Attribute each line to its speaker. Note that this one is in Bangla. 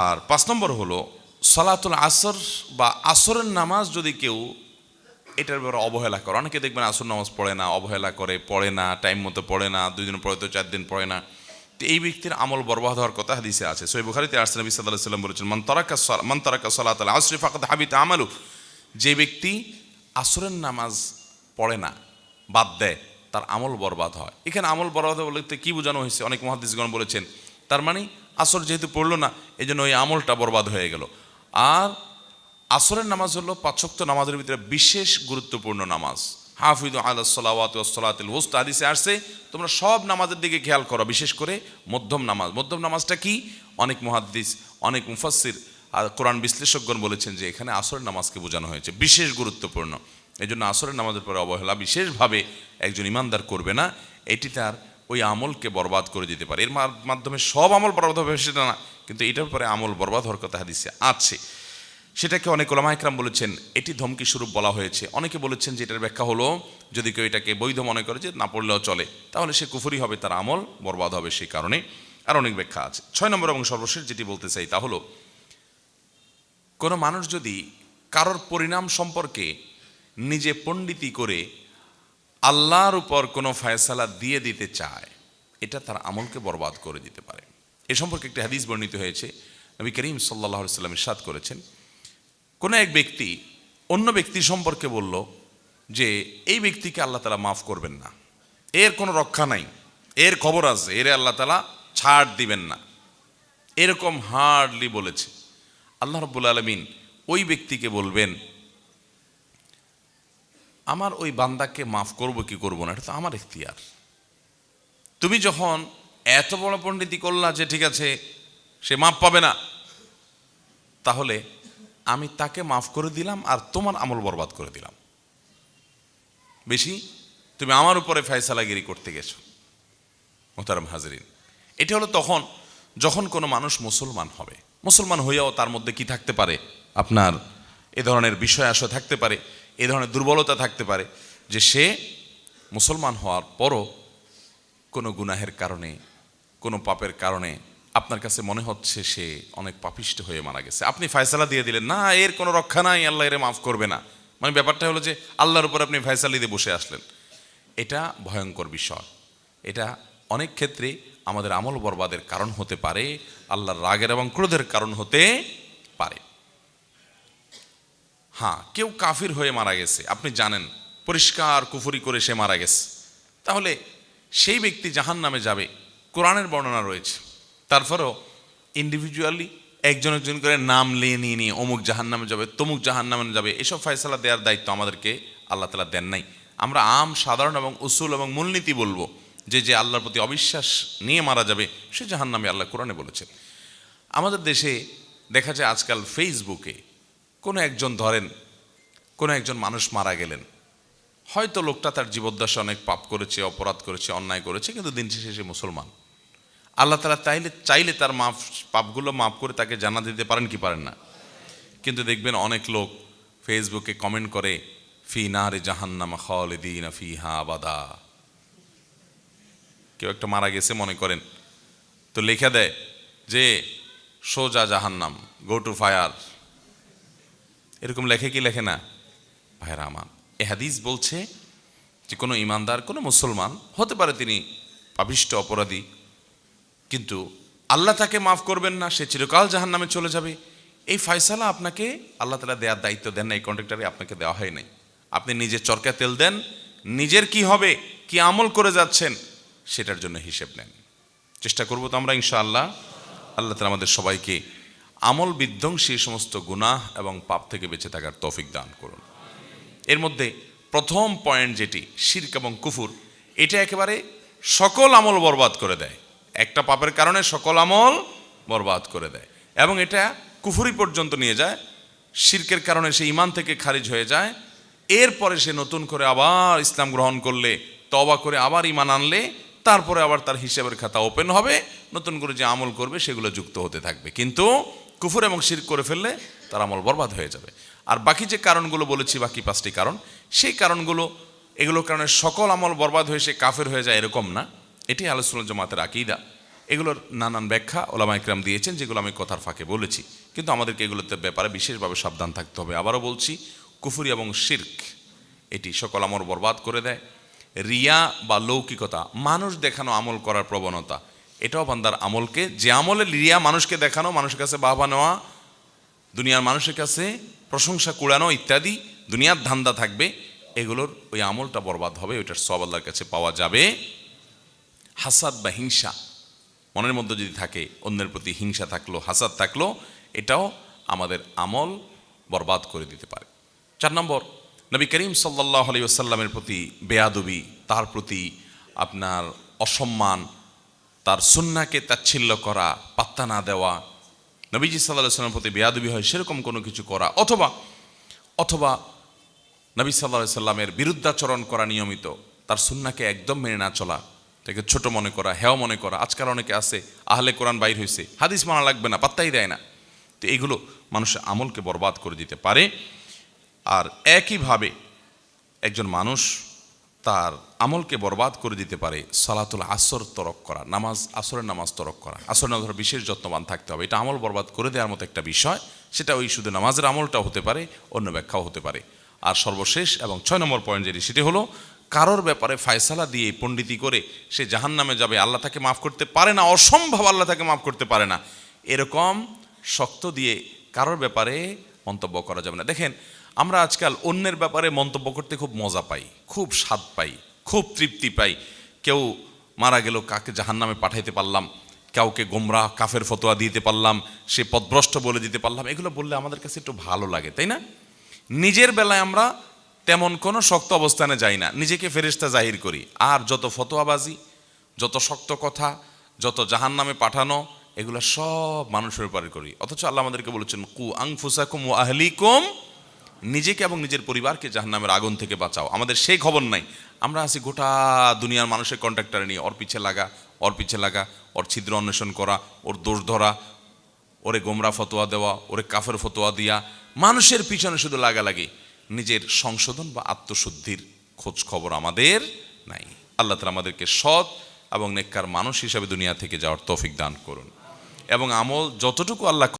Speaker 1: আর পাঁচ নম্বর হলো, সলাতুল আসর বা আসরের নামাজ যদি কেউ এটার ব্যাপারে অবহেলা করে, অনেকে দেখবেন আসর নামাজ পড়ে না, অবহেলা করে, পড়ে না টাইম মতো পড়ে না, দুই দিন পড়ে তো চার দিন পড়ে না। তো এই ব্যক্তির আমল বরবাদ হওয়ার কথা হাদিসে আছে। সৈব বুখারিতে আসলে নবী সাল্লাহ সাল্লাম বলেছেন, মান তারাকা মান সলাত আল আসরি ফাকাদ হাবিত আমালু। যে ব্যক্তি আসরের নামাজ পড়ে না, বাদ দেয়, তার আমল বরবাদ হয়। এখানে আমল বরবাদ বলতে কী বোঝানো হয়েছে? অনেক মহাদিসগণ বলেছেন, তার মানে আসর যেহেতু পড়ল না এই জন্য ওই আমলটা বরবাদ হয়ে গেল। আর আসরের নামাজ হলো পাঁচক্ত নামাজের ভিতরে বিশেষ গুরুত্বপূর্ণ নামাজ। হাফিদ আল্লাহ সালাওয়াত সালাতিল ওস্ত আদিসে আসছে, তোমরা সব নামাজের দিকে খেয়াল করো, বিশেষ করে মধ্যম নামাজ। মধ্যম নামাজটা কি? অনেক মহাদ্দিস, অনেক মুফাসির আর কোরআন বিশ্লেষকগণ বলেছেন যে এখানে আসরের নামাজকে বোঝানো হয়েছে, বিশেষ গুরুত্বপূর্ণ। এই জন্য আসরের নামাজের পরে অবহেলা বিশেষভাবে একজন ইমানদার করবে না, এটি তার ওই আমলকে বরবাদ করে দিতে পারে। এর মাধ্যমে সব আমল বরবাদ হবে সেটা না, কিন্তু এটার পরে আমল বরবাদ হওয়ার কথা হাদিসে আছে। সেটাকে অনেক ওলামা একরাম বলেছেন, এটি ধমকি স্বরূপ বলা হয়েছে। অনেকে বলেছেন যে এটার ব্যাখ্যা হলো, যদি কেউ এটাকে বৈধ মনে করে যে না পড়লেও চলে, তাহলে সে কুফুরি হবে, তার আমল বরবাদ হবে সেই কারণে। আর অনেক ব্যাখ্যা আছে। ছয় নম্বর এবং সর্বশেষ যেটি বলতে চাই তা হলো, কোনো মানুষ যদি কারোর পরিণাম সম্পর্কে নিজে পণ্ডিতি করে আল্লাহর উপর কোনো ফয়সালা দিয়ে দিতে চায়, এটা তার আমলকে বরবাদ করে দিতে পারে। এ সম্পর্কে একটি হাদিস বর্ণিত হয়েছে, নবী করিম সাল্লাহ সাল্লাম ইরশাদ করেছেন। কোনো এক ব্যক্তি অন্য ব্যক্তি সম্পর্কে বলল যে, এই ব্যক্তিকে আল্লাহ তালা মাফ করবেন না। এর কোনো রক্ষা নাই। এর খবর আছে। এর আল্লাহ তালা ছাড় দিবেন না। এরকম হার্ডলি বলেছে। আল্লাহ রব্বুল আলমিন ওই ব্যক্তিকে বলবেন আমার ওই বান্দাকে মাফ করব, কি করব না? এটা তো আমার এখতিয়ার তুমি যখন এত বড় পণ্ডিতি করলা যে ঠিক আছে, সে মাফ পাবে না। তাহলে আমি তাকে মাফ করে দিলাম আর তোমার আমল বরবাদ করে দিলাম। বেশি, তুমি আমার উপরে ফয়সালাগিরি করতে গেছো মোতারম হাজরিন। এটা হলো তখন, যখন কোনো মানুষ মুসলমান হবে। মুসলমান হইয়াও তার মধ্যে কি থাকতে পারে? আপনার এ ধরনের বিষয় আশয় থাকতে পারে। এ ধরনের দুর্বলতা থাকতে পারে যে সে মুসলমান হওয়ার পরও কোনো গুনাহের কারণে, কোনো পাপের কারণে আপনার কাছে মনে হচ্ছে সে অনেক পাপিষ্ট হয়ে মারা গেছে। আপনি ফয়সালা দিয়ে দিলেন, না, এর কোনো রক্ষা নাই, আল্লাহ এর মাফ করবে না। মানে ব্যাপারটা হলো যে আল্লাহর উপর আপনি ফয়সালি দিয়ে বসে আসলেন। এটা ভয়ঙ্কর বিষয়। এটা অনেক ক্ষেত্রে আমাদের আমল বরবাদের কারণ হতে পারে, আল্লাহর রাগের এবং ক্রোধের কারণ হতে পারে। হ্যাঁ কেউ কাফির হয়ে মারা গেছে, আপনি জানেন। পরিষ্কার কুফুরি করে সে মারা গেছে। তাহলে সেই ব্যক্তি জাহান নামে যাবে, কোরআনের বর্ণনা রয়েছে। তারপরেও ইন্ডিভিজুয়ালি একজন একজন করে নাম নিয়ে নিয়ে নিয়ে অমুক জাহান নামে যাবে, তমুক জাহান নামে যাবে, এসব ফয়সালা দেওয়ার দায়িত্ব আমাদেরকে আল্লাহ তালা দেন নাই। আমরা আম, সাধারণ এবং উসুল এবং মূলনীতি বলব, যে যে আল্লাহর প্রতি অবিশ্বাস নিয়ে মারা যাবে, সে জাহান নামে আল্লাহ কোরআনে বলেছে আমাদের দেশে দেখা যায় আজকাল ফেসবুকে কোনো একজন ধরেন, কোনো একজন মানুষ মারা গেলেন। হয়তো লোকটা তার জীবদ্দশা অনেক পাপ করেছে, অপরাধ করেছে, অন্যায় করেছে, কিন্তু দিন শেষে সে মুসলমান। আল্লাহ তালা চাইলে চাইলে তার মাফ, পাপগুলো মাফ করে তাকে জানা দিতে পারেন কি পারেন না। কিন্তু দেখবেন অনেক লোক ফেসবুকে কমেন্ট করে, ফি নারে জাহান্নামা খালিদিন ফি হা আবাদা। কেউ একটা মারা গেছে মনে করেন। তো লেখা দেয় যে, সোজা জাহান্নাম, গো টু ফায়ার। এরকম লেখে কি লেখে না? ভাইরা আমার এ হাদিস বলছে যে কোনো ইমানদার, কোনো মুসলমান, হতে পারে তিনি পাপিষ্ট, অপরাধী, কিন্তু আল্লাহ তাকে মাফ করবেন না, সে চিরকাল জাহান নামে চলে যাবে। এই ফয়সালা আপনাকে আল্লাহ তালা দেওয়ার দায়িত্ব দেন না, এই কন্ট্রাক্টারে আপনাকে দেওয়া হয় নাই। আপনি নিজের চরকা তেল দেন, নিজের কি হবে, কি আমল করে যাচ্ছেন, সেটার জন্য হিসেব নেন। চেষ্টা করব তো আমরা, ইনশাআল্লাহ। আল্লাহ তালা আমাদের সবাইকে আমল বিধ্বংসী সমস্ত গুনাহ এবং পাপ থেকে বেঁচে থাকার তৌফিক দান করুন। এর মধ্যে প্রথম পয়েন্ট যেটি, শির্ক এবং কুফুর, এটা একেবারে সকল আমল বরবাদ করে দেয়। একটা পাপের কারণে সকল আমল বরবাদ করে দেয় এবং এটা কুফুরি পর্যন্ত নিয়ে যায়, শির্কের কারণে সে ইমান থেকে খারিজ হয়ে যায়। এরপরে সে নতুন করে আবার ইসলাম গ্রহণ করলে তবা করে আবার ইমান আনলে, তারপরে আবার তার হিসেবের খাতা ওপেন হবে, নতুন করে যে আমল করবে সেগুলো যুক্ত হতে থাকবে। কিন্তু কুফুর এবং শির করে ফেললে তার আমল বরবাদ হয়ে যাবে। আর বাকি যে কারণগুলো বলেছি, বাকি পাঁচটি কারণ, সেই কারণগুলো, এগুলোর কারণে সকল আমল বরবাদ হয়ে সে কাফের হয়ে যায় এরকম না। এটি আলোচনা জমাতের আকিদা। এগুলোর নানান ব্যাখ্যা ওলামা ইকরাম দিয়েছেন, যেগুলো আমি কথার ফাঁকে বলেছি। কিন্তু আমাদেরকে এগুলোতে ব্যাপারে বিশেষভাবে সাবধান থাকতে হবে। আবারও বলছি, কুফুরি এবং শির্ক, এটি সকল আমল বরবাদ করে দেয়। রিয়া বা লৌকিকতা, মানুষ দেখানো আমল করার প্রবণতা এটাও বান্দার আমলকে, যে আমলে রিয়া মানুষকে দেখানো, মানুষের কাছে বাহবা নেওয়া, দুনিয়ার মানুষের কাছে প্রশংসা কুড়ানো ইত্যাদি, দুনিয়ার ধান্দা থাকবে, এগুলোর ওই আমলটা বরবাদ হবে, ওইটার সব আল্লাহর কাছে পাওয়া যাবে। হাসাদ বা হিংসা, মনের মধ্যে যদি থাকে, অন্যের প্রতি হিংসা থাকল, হাসাদ থাকল, এটাও আমাদের আমল বরবাদ করে দিতে পারে। চার নম্বর, নবী করিম সাল্লাহ আলী আসাল্লামের প্রতি বেয়াদবি, তার প্রতি আপনার অসম্মান তার সুন্নাকে তাচ্ছিল্য করা, পাত্তা না দেওয়া, নবীজি সাল্লাহ প্রতি বেয়াদবি হয়, সেরকম কোনো কিছু করা, অথবা অথবা নবী সাল্লাহ সাল্লামের বিরুদ্ধাচরণ করা নিয়মিত, তার সুন্নাকে একদম মেনে না চলা, তাকে ছোট মনে করা, হেও মনে করা, আজকাল অনেকে আছে, আহলে কোরআন বাইর হয়েছে হাদিস মানা লাগবে না, পাত্তাই দেয় না। তো এইগুলো মানুষের আমলকে বরবাদ করে দিতে পারে। আর একইভাবে একজন মানুষ তার আমলকে বরবাদ করে দিতে পারে সালাতুল আসর তরক করা, নামাজ, আসরের নামাজ তরক করা। আসর নামাজ বিশেষ যত্নবান থাকতে হবে। এটা আমল বরবাদ করে দেওয়ার মতো একটা বিষয়। সেটা ওই শুধু নামাজের আমলটাও হতে পারে, অন্য ব্যাখ্যাও হতে পারে। আর সর্বশেষ এবং ছয় নম্বর পয়েন্ট যেটি, সেটি হলো, কারোর ব্যাপারে ফায়সালা দিয়ে পণ্ডিতি করে সে জাহান নামে যাবে, আল্লাহ তাকে মাফ করতে পারে না, অসম্ভব আল্লাহ তাকে মাফ করতে পারে না। এরকম শক্ত দিয়ে কারোর ব্যাপারে মন্তব্য করা যাবে না। দেখেন আমরা আজকাল অন্যের ব্যাপারে মন্তব্য করতে খুব মজা পাই, খুব স্বাদ পাই, খুব তৃপ্তি পাই। কেউ মারা গেল, কাকে জাহান নামে পাঠাইতে পারলাম, কাউকে গোমরা কাফের ফতোয়া দিতে পারলাম, সে পদভ্রষ্ট বলে দিতে পারলাম, এগুলো বললে আমাদের কাছে একটু ভালো লাগে, তাই না? নিজের বেলায় আমরা তেমন কোনো শক্ত অবস্থানে যাই না, নিজেকে ফেরেস্তা জাহির করি। আর যত ফতোয়াবাজি, যত শক্ত কথা, যত জাহান নামে পাঠানো, এগুলো সব মানুষের উপরে করি। অথচ আল্লাহ আমাদেরকে বলেছেন, কু আংফুসাকুম ও আহলিকুম নিজেকে এবং নিজের পরিবারকে জাহান্নামের আগুন থেকে বাঁচাও। আমাদের সেই খবর নাই। আমরা আছি গোটা দুনিয়ার মানুষের কন্ট্রাক্টারে নিয়ে। ওর পিছে লাগা, ওর পিছে লাগা, ওর ছিদ্র অন্বেষণ করা, ওর দোষ ধরা, ওরে গোমরা ফতোয়া দেওয়া, ওরে কাফের ফতোয়া দিয়া। মানুষের পিছনে শুধু লাগালাগি। নিজের সংশোধন বা আত্মশুদ্ধির খোঁজ খবর আমাদের নাই। আল্লাহ তালা আমাদেরকে সৎ এবং নেককার মানুষ হিসাবে দুনিয়া থেকে যাওয়ার তৌফিক দান করুন। এবং আমল যতটুকু আল্লাহ